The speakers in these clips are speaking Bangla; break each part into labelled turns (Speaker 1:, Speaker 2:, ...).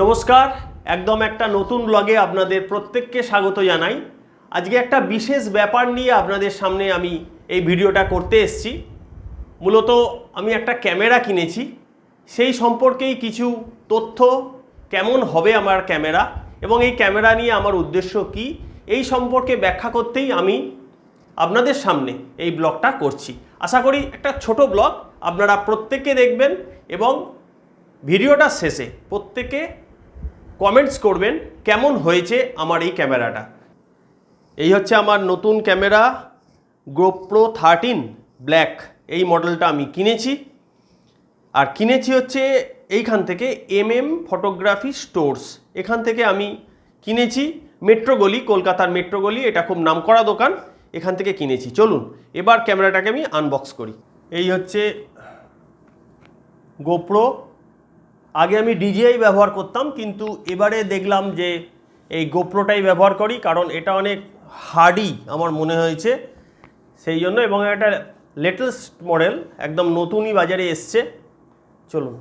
Speaker 1: নমস্কার, একদম একটা নতুন ব্লগে আপনাদের প্রত্যেককে স্বাগত জানাই। আজকে একটা বিশেষ ব্যাপার নিয়ে আপনাদের সামনে আমি এই ভিডিওটা করতে এসেছি। মূলত আমি একটা ক্যামেরা কিনেছি। সেই সম্পর্কেই কিছু তথ্য, কেমন হবে আমার ক্যামেরা এবং এই ক্যামেরা নিয়ে আমার উদ্দেশ্য কি, এই সম্পর্কে ব্যাখ্যা করতেই আমি আপনাদের সামনে এই ব্লগটা করছি। আশা করি একটা ছোট ব্লগ আপনারা প্রত্যেকে দেখবেন এবং ভিডিওটা শেষে প্রত্যেকে কমেন্টস করবেন কেমন হয়েছে আমার এই ক্যামেরাটা। এই হচ্ছে আমার নতুন ক্যামেরা গোপ্রো থার্টিন ব্ল্যাক এই মডেলটা আমি কিনেছি। আর কিনেছি হচ্ছে এইখান থেকে এম এম ফটোগ্রাফি স্টোর্স এখান থেকে আমি কিনেছি মেট্রো গলি কলকাতার মেট্রো গলি এটা খুব নামকরা দোকান। এখান থেকে কিনেছি। চলুন, এবার ক্যামেরাটাকে আমি আনবক্স করি। এই হচ্ছে গোপ্রো আগে আমি ডিজিআই ব্যবহার করতাম, কিন্তু এবারে দেখলাম যে এই গোপ্রোটাই ব্যবহার করি, কারণ এটা অনেক হার্ডি আমার মনে হয়েছে। সেই জন্য এবং এটা লেটেস্ট মডেল একদম নতুনই বাজারে এসছে। চলুন।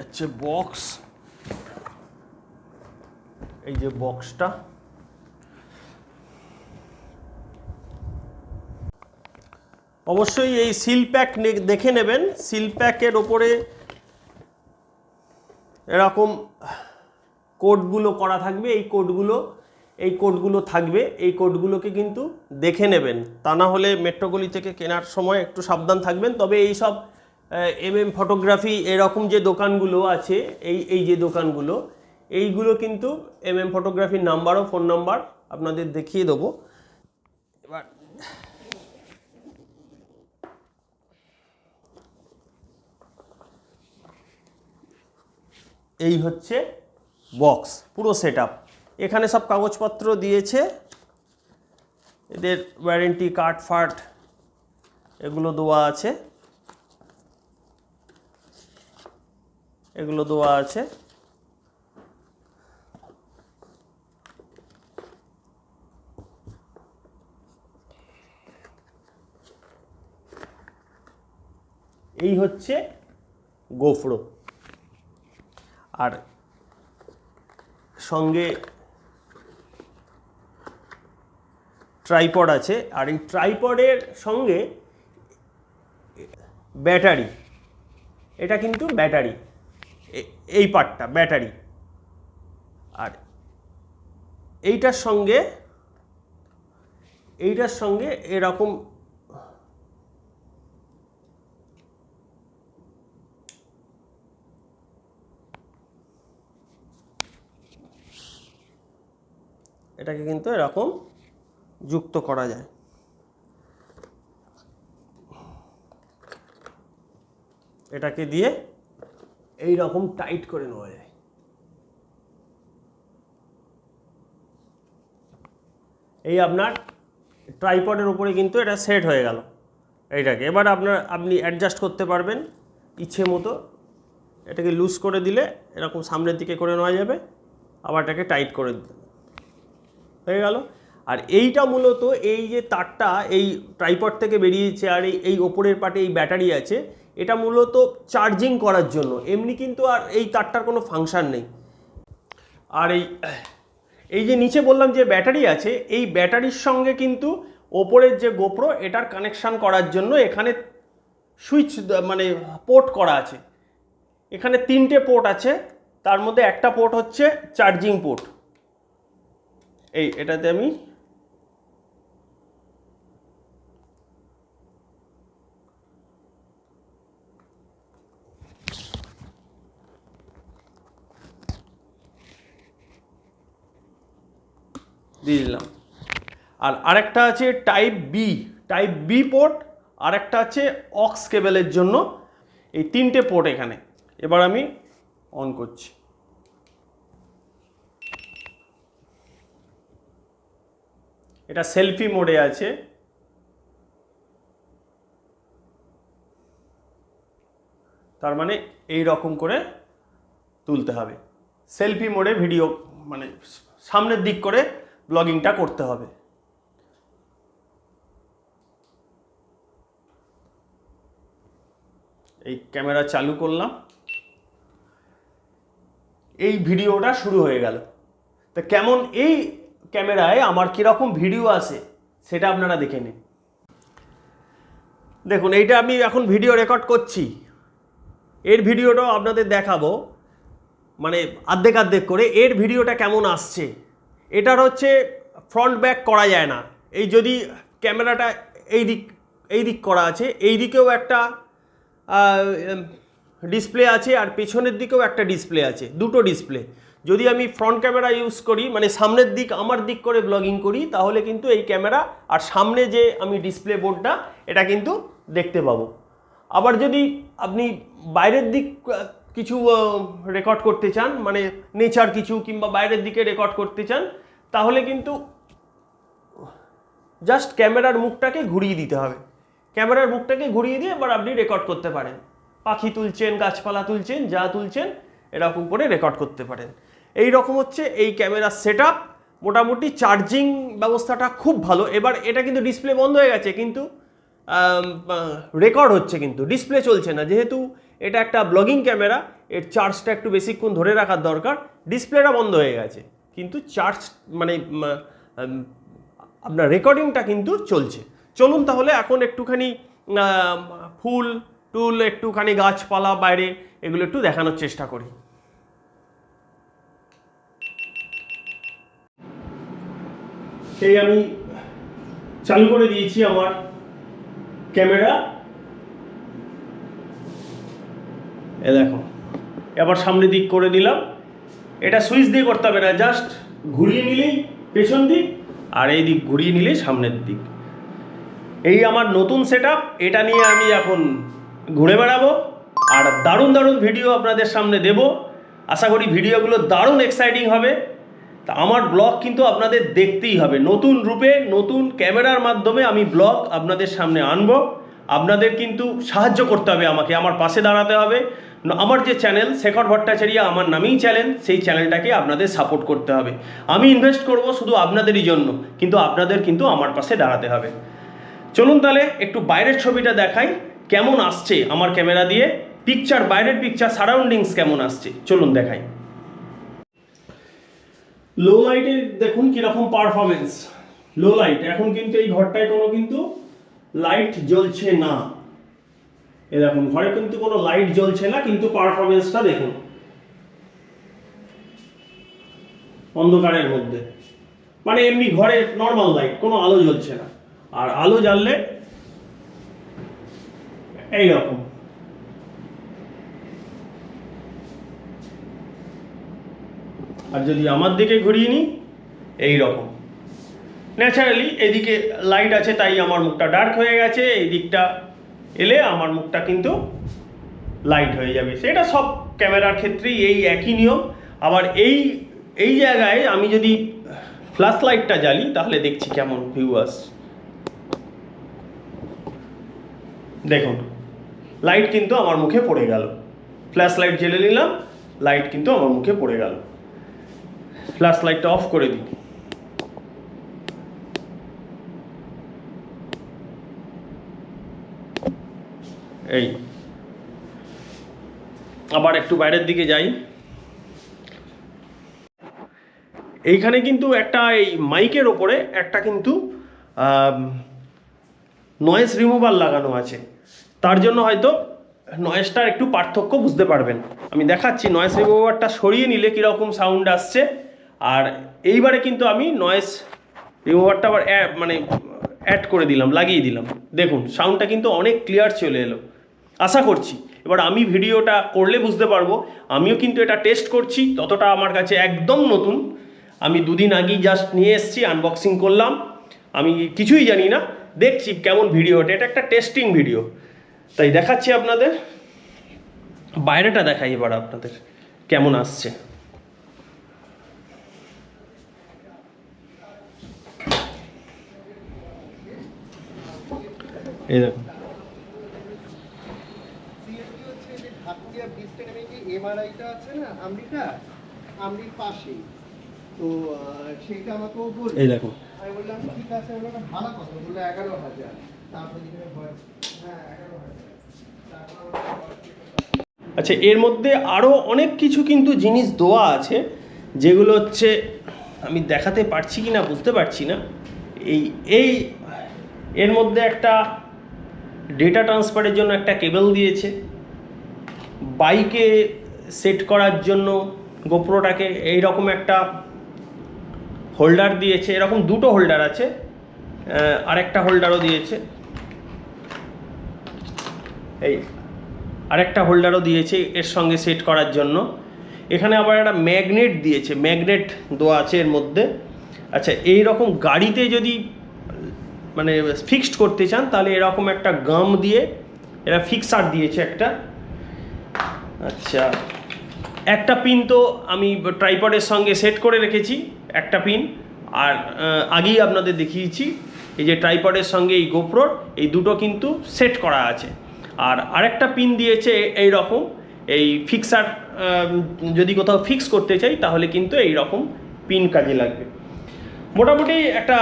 Speaker 1: হচ্ছে বক্স। এই যে বক্সটা। অবশ্যই এই সিল প্যাক দেখে নেবেন। সিল প্যাকের ওপরে এরকম কোডগুলো করা থাকবে। এই কোডগুলো এই কোডগুলো থাকবে। এই কোডগুলোকে কিন্তু দেখে নেবেন। তা না হলে মেট্রোগলি থেকে কেনার সময় একটু সাবধান থাকবেন। তবে এই সব এম এম ফটোগ্রাফি এরকম যে দোকানগুলো আছে, এই এই যে দোকানগুলো, এইগুলো কিন্তু এম এম ফটোগ্রাফির নাম্বার ও ফোন নাম্বার আপনাদের দেখিয়ে দেবো। এবার, এই হচ্ছে বক্স পুরো সেট এখানে সব কাগজপত্র দিয়েছে, এদের ওয়ারেন্টি কার্ড ফার্ট এগুলো দেওয়া আছে। এগুলো দেওয়া আছে। এই হচ্ছে গোফরো। আর সঙ্গে ট্রাইপড আছে। আর এই ট্রাইপডের সঙ্গে ব্যাটারি। এটা কিন্তু ব্যাটারি। এই পার্টটা, ব্যাটারি। আর এইটার সঙ্গে এইটার সঙ্গে এরকম এটাকে কিন্তু এরকম যুক্ত করা যায়। এটাকে দিয়ে এই রকম টাইট করে নেওয়া যায়। এই আপনার ট্রাইপডের উপরে কিন্তু এটা সেট হয়ে গেল। এইটাকে। এবার আপনার, আপনি অ্যাডজাস্ট করতে পারবেন ইচ্ছে মতো। এটাকে লুজ করে দিলে এরকম সামনের দিকে করে নেওয়া যাবে। আবার এটাকে টাইট করে দিতে হয়ে গেল। আর এইটা মূলত এই যে তারটা, এই ট্রাইপড থেকে বেরিয়েছে আর এই ওপরের পাটে এই ব্যাটারি আছে এটা মূলত চার্জিং করার জন্য। এমনি কিন্তু আর এই তারটার কোনো ফাংশন নেই। আর এই এই যে নিচে বললাম যে ব্যাটারি আছে, এই ব্যাটারির সঙ্গে কিন্তু ওপরের যে গোপ্রো এটার কানেকশান করার জন্য এখানে সুইচ মানে পোর্ট করা আছে। এখানে তিনটে পোর্ট আছে, তার মধ্যে একটা পোর্ট হচ্ছে চার্জিং পোর্ট এই, এটাতে আমি দিয়ে দিলাম। আর আরেকটা আছে type B type B port আরেকটা আছে অক্স কেবেলের জন্য। এই তিনটে পোর্ট এখানে। এবার আমি অন করছি। এটা সেলফি মোডে আছে। তার মানে এই রকম করে তুলতে হবে। সেলফি মোডে ভিডিও মানে সামনের দিক করে ব্লগিংটা করতে হবে। এই ক্যামেরা চালু করলাম। এই ভিডিওটা শুরু হয়ে গেল। তা কেমন এই ক্যামেরায় আমার কীরকম ভিডিও আছে সেটা আপনারা দেখে নিন। দেখুন, এইটা আমি এখন ভিডিও রেকর্ড করছি। এর ভিডিওটাও আপনাদের দেখাবো। মানে আর্ধেক আর্ধেক করে এর ভিডিওটা কেমন আসছে এটার হচ্ছে ফ্রন্ট ব্যাক করা যায় না। এই যদি ক্যামেরাটা এই দিক এই দিক করা আছে, এই দিকেও একটা ডিসপ্লে আছে আর পেছনের দিকেও একটা ডিসপ্লে আছে, দুটো ডিসপ্লে যদি আমি ফ্রন্ট ক্যামেরা ইউজ করি মানে সামনের দিক, আমার দিক করে ব্লগিং করি, তাহলে কিন্তু এই ক্যামেরা আর সামনে যে আমি ডিসপ্লে বোর্ডটা এটা কিন্তু দেখতে পাবো। আবার যদি আপনি বাইরের দিক কিছু রেকর্ড করতে চান মানে নেচার কিছু কিংবা বাইরের দিকে রেকর্ড করতে চান, তাহলে কিন্তু জাস্ট ক্যামেরার মুখটাকে ঘুরিয়ে দিতে হবে। ক্যামেরার মুখটাকে ঘুরিয়ে দিয়ে এবার আপনি রেকর্ড করতে পারেন। পাখি তুলছেন, গাছপালা তুলছেন, যা তুলছেন, এরকম করে রেকর্ড করতে পারেন। এই রকম হচ্ছে এই ক্যামেরার সেট মোটামুটি চার্জিং ব্যবস্থাটা খুব ভালো। এবার এটা কিন্তু ডিসপ্লে বন্ধ হয়ে গেছে, কিন্তু রেকর্ড হচ্ছে কিন্তু। ডিসপ্লে চলছে না, যেহেতু এটা একটা ব্লগিং ক্যামেরা এর চার্জটা একটু বেশিক্ষণ ধরে রাখার দরকার। ডিসপ্লেটা বন্ধ হয়ে গেছে। কিন্তু চার্জ মানে আপনার রেকর্ডিংটা কিন্তু চলছে। চলুন তাহলে এখন একটুখানি ফুল, টুল, একটুখানি গাছপালা বাইরে এগুলো একটু দেখানোর চেষ্টা করি। সেই আমি চালু করে দিয়েছি আমার ক্যামেরা এ দেখো, এবার সামনে দিক করে দিলাম এটা সুইচ দিয়ে করতে হবে না, জাস্ট ঘুরিয়ে নিলেই পেছন দিক আর এই দিক ঘুরিয়ে নিলেই সামনের দিক। এই আমার নতুন সেট এটা নিয়ে আমি এখন ঘুরে বেড়াবো আর দারুণ দারুণ ভিডিও আপনাদের সামনে দেব। আশা করি ভিডিওগুলো দারুণ এক্সাইটিং হবে। তা আমার ব্লগ কিন্তু আপনাদের দেখতেই হবে। নতুন রূপে, নতুন ক্যামেরার মাধ্যমে আমি ব্লগ আপনাদের সামনে আনব। আপনাদের কিন্তু সাহায্য করতে হবে আমাকে, আমার পাশে দাঁড়াতে হবে। আমার যে চ্যানেল শেখর ভট্টাচার্য আমার নামেই চ্যানেল সেই চ্যানেলটাকে আপনাদের সাপোর্ট করতে হবে। আমি ইনভেস্ট করব শুধু আপনাদেরই জন্য, কিন্তু আপনাদের কিন্তু আমার পাশে দাঁড়াতে হবে। চলুন তাহলে একটু বাইরের ছবিটা দেখাই, কেমন আসছে আমার ক্যামেরা দিয়ে পিকচার বাইরের পিকচার সারাউন্ডিংস কেমন আসছে, চলুন দেখাই। লো লাইটে দেখুন কীরকম পারফরমেন্স লো লাইট এখন কিন্তু এই ঘরটায় কোনো কিন্তু লাইট জ্বলছে না। এ দেখুন, ঘরে কিন্তু কোনো লাইট জ্বলছে না, কিন্তু পারফরমেন্সটা দেখুন। অন্ধকারের মধ্যে। মানে এমনি ঘরে নর্মাল লাইট কোনো আলো জ্বলছে না। আর আলো জ্বাললে এইরকম। আর যদি আমার দিকে ঘুরিয়ে নিই এই রকম ন্যাচারালি এদিকে লাইট আছে, তাই আমার মুখটা ডার্ক হয়ে গেছে, এই দিকটা এলে আমার মুখটা কিন্তু লাইট হয়ে যাবে। সেটা সব ক্যামেরার ক্ষেত্রেই এই একই নিয়ম। আবার এই এই জায়গায় আমি যদি ফ্ল্যাশ লাইটটা জ্বালি, তাহলে দেখছি কেমন ভিউ আসছে। দেখুন লাইট কিন্তু আমার মুখে পড়ে গেল। ফ্ল্যাশ লাইট জ্বেলে নিলাম লাইট কিন্তু আমার মুখে পড়ে গেল। ফ্ল্যাশ লাইটটা অফ করে দিই। এই। আবার একটু বাইরের দিকে যাই। এইখানে কিন্তু একটা এই মাইকের ওপরে একটা কিন্তু নয়েজ রিমুভার লাগানো আছে। তার জন্য হয়তো নয়েজটার একটু পার্থক্য বুঝতে পারবেন। আমি দেখাচ্ছি নয়েজ রিমুভারটা সরিয়ে নিলে কীরকম সাউন্ড আসছে। আর এইবারে কিন্তু আমি নয়েজ রিমুভারটা আবার মানে অ্যাড করে দিলাম, লাগিয়ে দিলাম। দেখুন সাউন্ডটা কিন্তু অনেক ক্লিয়ার চলে এলো। আশা করছি। এবার আমি ভিডিওটা করলে বুঝতে পারব। আমিও কিন্তু এটা টেস্ট করছি, ততটা আমার কাছে একদম নতুন। আমি দুদিন আগেই জাস্ট নিয়ে এসেছি আনবক্সিং করলাম। আমি কিছুই জানি না, দেখছি কেমন ভিডিওটা এটা। একটা টেস্টিং ভিডিও তাই দেখাচ্ছি আপনাদের। বাইরেটা দেখাই এবার আপনাদের, কেমন আসছে। এই দেখুন।
Speaker 2: এমআরআইটা আছে না আমেরিকা আমরির পাশেই। তো সেটা আমাকেও বলল।
Speaker 1: এই দেখো।
Speaker 2: আমি বললাম ঠিক আছে বলল একটা ভালো কথা বলল এগারো হাজার। তারপরে হ্যাঁ এগারো হাজার। আমার
Speaker 1: আচ্ছা এর মধ্যে আরও অনেক কিছু কিন্তু জিনিস দেওয়া আছে যেগুলো হচ্ছে আমি দেখাতে পারছি কি না বুঝতে পারছি না। এই এই এর মধ্যে একটা ডেটা ট্রান্সফারের জন্য একটা কেবল দিয়েছে। বাইকে সেট করার জন্য গোপ্রোটাকে এইরকম একটা হোল্ডার দিয়েছে, এরকম দুটো হোল্ডার আছে আরেকটা হোল্ডারও দিয়েছে। এই আরেকটা হোল্ডারও দিয়েছে এর সঙ্গে সেট করার জন্য। এখানে আবার একটা ম্যাগনেট দিয়েছে ম্যাগনেট দেওয়া আছে এর মধ্যে। আচ্ছা এই রকম গাড়িতে যদি মানে ফিক্সড করতে চান, তাহলে এরকম একটা গাম দিয়ে, এরা ফিক্সার দিয়েছে একটা। আচ্ছা। একটা পিন তো আমি ট্রাইপডের সঙ্গে সেট করে রেখেছি, একটা পিন আর আগেই আপনাদের দেখিয়েছি, এই যে ট্রাইপডের সঙ্গে এই গোপ্রোর এই দুটো কিন্তু সেট করা আছে। আর আরেকটা পিন দিয়েছে এই রকম এই ফিক্সার যদি কোথাও ফিক্স করতে চাই, তাহলে কিন্তু এই রকম পিন কাজে লাগবে। মোটামুটি একটা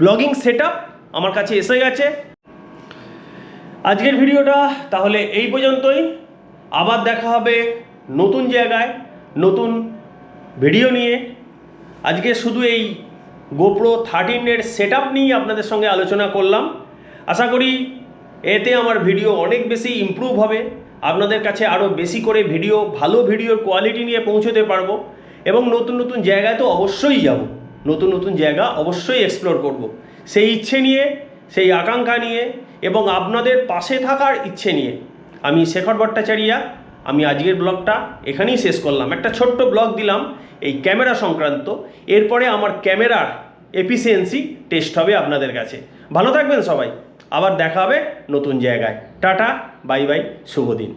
Speaker 1: ব্লগিং সেট আমার কাছে এসে গেছে। আজকের ভিডিওটা তাহলে এই পর্যন্তই। আবার দেখা হবে নতুন জায়গায়, নতুন ভিডিও নিয়ে। আজকে শুধু এই গোপ্রো থার্টিনের সেট আপ নিয়ে আপনাদের সঙ্গে আলোচনা করলাম। আশা করি এতে আমার ভিডিও অনেক বেশি ইমপ্রুভ হবে। আপনাদের কাছে আরও বেশি করে ভিডিও, ভালো ভিডিওর কোয়ালিটি নিয়ে পৌঁছতে পারব। এবং নতুন নতুন জায়গায় তো অবশ্যই যাব। নতুন নতুন জায়গা অবশ্যই এক্সপ্লোর করব। সেই ইচ্ছে নিয়ে, সেই আকাঙ্ক্ষা নিয়ে এবং আপনাদের পাশে থাকার ইচ্ছে নিয়ে। আমি শেখর ভট্টাচারিয়া, আমি আজকের ব্লগটা এখানেই শেষ করলাম। একটা ছোট্ট ব্লগ দিলাম, এই ক্যামেরা সংক্রান্ত। এরপরে আমার ক্যামেরার এফিসিয়েন্সি টেস্ট হবে আপনাদের কাছে। ভালো থাকবেন সবাই। আবার দেখা হবে নতুন জায়গায়। টাটা, বাই বাই, শুভ দিন।